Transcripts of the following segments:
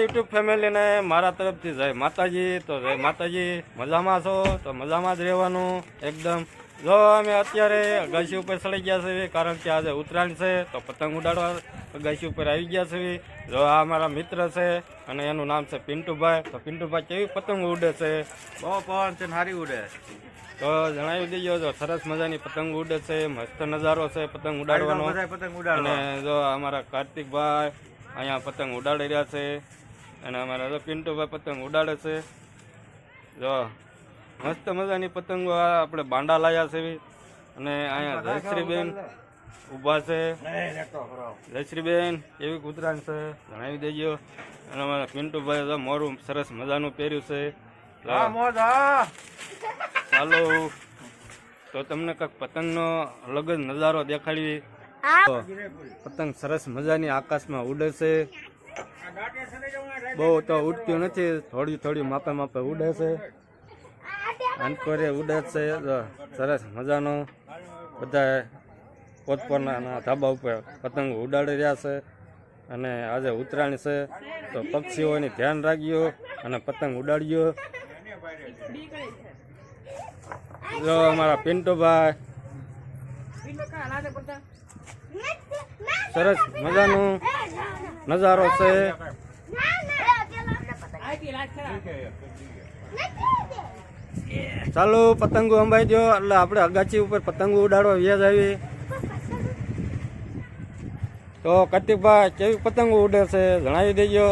YouTube ફેમિલીને મારા તરફથી જય માતાજી તો જય માતાજી. મજામાં છો? તો મજામાં જ રહેવાનું એકદમ. જો અમે અત્યારે અગાસી ઉપર ચડી ગયા છે કારણ કે આજે ઉત્તરાયણ છે તો પતંગ ઉડાડવા અગાસી ઉપર આવી ગયા છે જો આ અમારા મિત્ર છે અને એનું નામ છે પિન્ટુભાઈ. તો પિન્ટુભાઈ કેવી પતંગ ઉડે છે? બહુ પવન છે હારી ઉડે. તો જણાવી દેજો જો સરસ મજાની પતંગ ઉડે છે મસ્ત નજારો છે પતંગ ઉડાડવાનો. પતંગ અને જો અમારા કાર્તિકભાઈ અહીંયા પતંગ ઉડાડી રહ્યા છે અને અમારા તો પિન્ટુભાઈ પતંગ ઉડાડે છે. જો મસ્ત મજાની પતંગો આ આપણે બાંડા લાયા છે અને અહીંયા જયશ્રીબેન ઊભા છે. જયશ્રીબેન એવી કૂતરાણ છે જણાવી દેજો. અને અમારા પિન્ટુભાઈ તો મોરું સરસ મજાનું પહેર્યું છે. હા મોજ. હા ચાલો. તો તમને કંઈક પતંગનો અલગ જ નજારો દેખાડવી તો પતંગ સરસ મજાની આકાશમાં ઉડે છે. બહુ તો ઉડતું નથી, થોડી થોડી માપે માપે ઉડે છે. અંકોરે ઉડે છે સરસ મજાનો. બધા પોતપોતાના ધાબા ઉપર પતંગ ઉડાડી રહ્યા છે. અને આજે ઉત્તરાયણ છે, તો પક્ષીઓની ધ્યાન રાખ્યો અને પતંગ ઉડાડ્યો જો અમારા પિન્ટુભાઈ. સરસ મજાનું નજારો છે. ચાલો પતંગો અંબાઈ દો એટલે આપણે અગાચી ઉપર પતંગો ઉડાડવા વ્યાજ આવી. તો કાર્તિકભાઈ કેવી પતંગો ઉડે છે? જણાવી દેજો.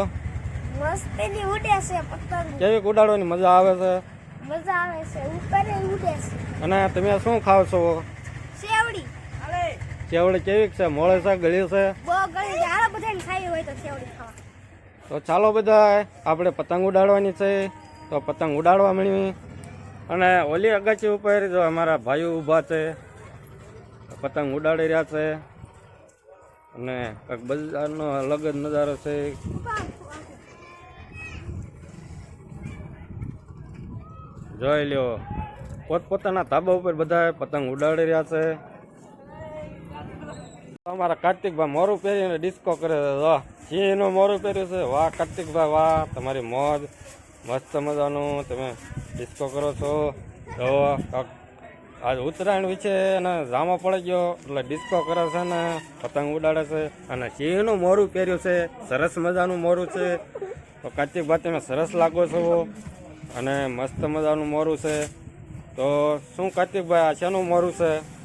મસ્તીની ઉડે છે પતંગ. કેવી ઉડાડવાની મજા આવે છે? મજા આવે છે. ઉપર ઉડે છે. અને તમે શું ખાવ છો? ચેવડી કેવી છે? મોળે છે ગળી છે? તો તો ચાલો બધા આપણે પતંગ ઉડાડવાની છે. તો પતંગ ઉડાડવા મળી અને ઓલી અગાચી ઉપર જો અમારા ભાઈઓ ઊભા છે પતંગ ઉડાડી રહ્યા છે. અને કંઈક બજારનો અલગ જ નજારો છે. જોઈ લ્યો. પોતપોતાના ધાબા ઉપર બધા પતંગ ઉડાડી રહ્યા છે. અમારા કાર્તિકભાઈ મોરું પહેરીને ડિસ્કો કરે છે. વાહ સિંહનું મોરું પહેર્યું છે. વાહ કાર્તિકભાઈ વાહ, તમારી મોજ. મસ્ત મજાનું તમે ડિસ્કો કરો છો. તો આજ ઉત્તરાયણ વિશે અને જામો પડી ગયો. એટલે ડિસ્કો કરે છે ને, પતંગ ઉડાડે છે. અને સિંહનું મોરું પહેર્યું છે. સરસ મજાનું મોરું છે. તો કાર્તિકભાઈ તમે સરસ લાગો છો. અને મસ્ત મજાનું મોરું છે. તો શું કાર્તિકભાઈ આ શેનું મોરું છે?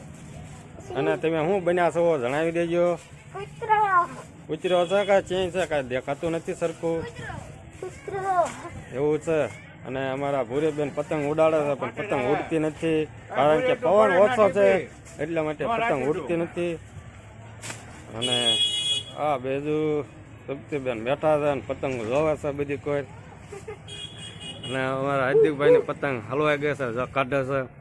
અને તમે શું બન્યા છો? જણાવી દેજો. કૂતરો. છે કે ચેન્જ છે? કાંઈ દેખાતું નથી સરખું. એવું છે. અને અમારા ભૂરીબેન પતંગ ઉડાડે છે પણ પતંગ ઉડતી નથી. કારણ કે પવન ઓછો છે એટલા માટે પતંગ ઉડતી નથી. અને આ બેજુ તૃપ્તિબેન બેઠા છે અને પતંગ જોવે છે બધી કોઈ. અને અમારા હાર્દિકભાઈની પતંગ હલવાઈ ગઈ છે કાઢે છે.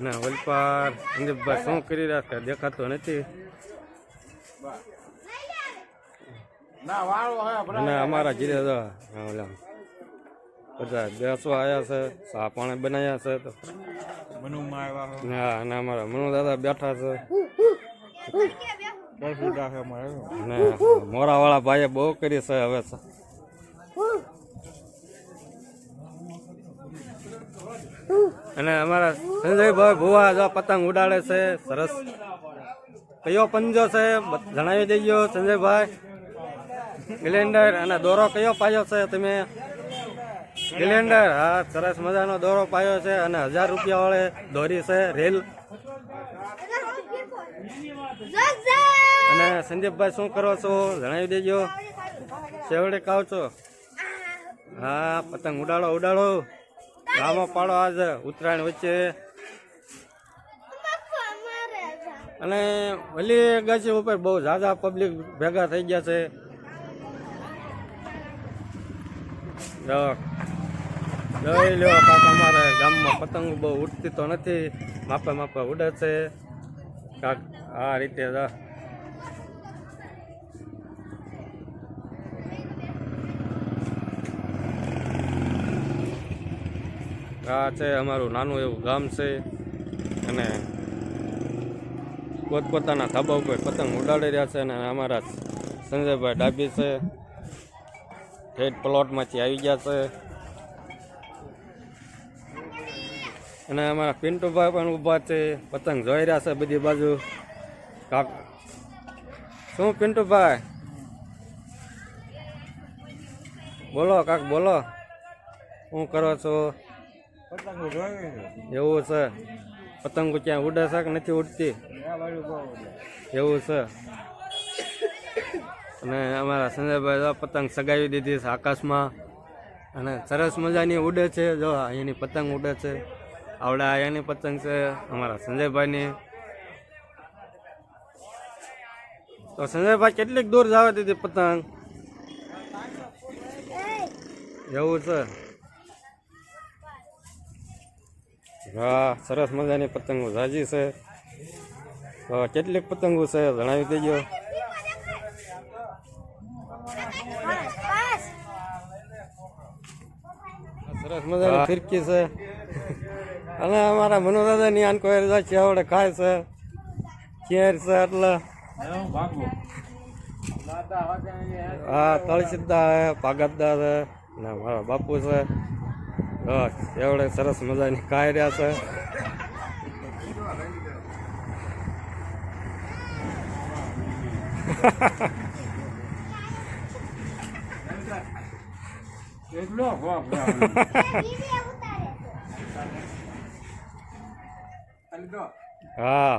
ને વલપાર સંદીપભાઈ શું કરી રહ્યા છે? દેખાતું નથી. અને અમારા ઘીરે ઓલા. બધા બેસવા આવ્યા છે ચા પાણી બનાવ્યા છે તો. હા. અને અમારા મનુ દાદા બેઠા છે. મોરા વાળા છે મોરાવાળા ભાઈએ બહુ કરી છે હવે અને અમારા સંજયભાઈ ભુવા જો પતંગ ઉડાડે છે, સરસ. કયો પંજો છે જણાવી જણાવી દેજો, સંજયભાઈ. ગ્લેન્ડર અને દોરો કયો પાયો છે તમે? ગ્લેન્ડર હા, સરસ મજાનો દોરો પાયો છે અને હજાર રૂપિયા વાળે દોરી છે, રેલ. અને સંદીપભાઈ શું કરો છો? જણાવી દેજો. છેવડે કાવ છો? હા, પતંગ ઉડાડો ઉડાડો. રામો પાડો આજે ઉત્તરાયણ વચ્ચે. અને ઓલી ગાચી ઉપર બહુ ઝાઝા પબ્લિક ભેગા થઈ ગયા છે. જોઈ લો કાંક ગામમાં પતંગ બહુ ઉડતી તો નથી, માપે માપે ઉડે છે. કાંક આ રીતે આ છે અમારું નાનું એવું ગામ છે. અને પોતપોતાના ધાબા ઉપર પતંગ ઉડાડી રહ્યા છે અને અમારા સંજયભાઈ ડાબી છે. ઠેઠ પ્લોટમાંથી આવી ગયા છે. અને અમારા પિન્ટુભાઈ પણ ઊભા છે. પતંગ જોઈ રહ્યા છે બધી બાજુ. શું પિન્ટુભાઈ બોલો, કાક બોલો. શું કરો છે? એવું છે. પતંગો ક્યાં ઉડે છે કે નથી ઉડતી. એવું છે. અને અમારા સંજયભાઈ પતંગ સગાવી દીધી છે આકાશમાં. અને સરસ મજાની ઉડે છે. જો અહીંની પતંગ ઉડે છે. આવડે અહીંયાની પતંગ છે અમારા સંજયભાઈની. તો સંજયભાઈ કેટલીક દૂર જવા દીધી પતંગ? એવું છે. હા સરસ મજાની પતંગો ઝાજી છે. કેટલીક પતંગો છે જણાવી દેજો. સરસ મજાની ફિરકી છે. અને અમારા મનોદાદાની આન કોઈ જાય છે ખાય છે. ચેર છે એટલે. હા તળસીદા છે પાગતદા છે ને મારા બાપુ છે. એવડે સરસ મજાની ખાઈ રહ્યા છે હા.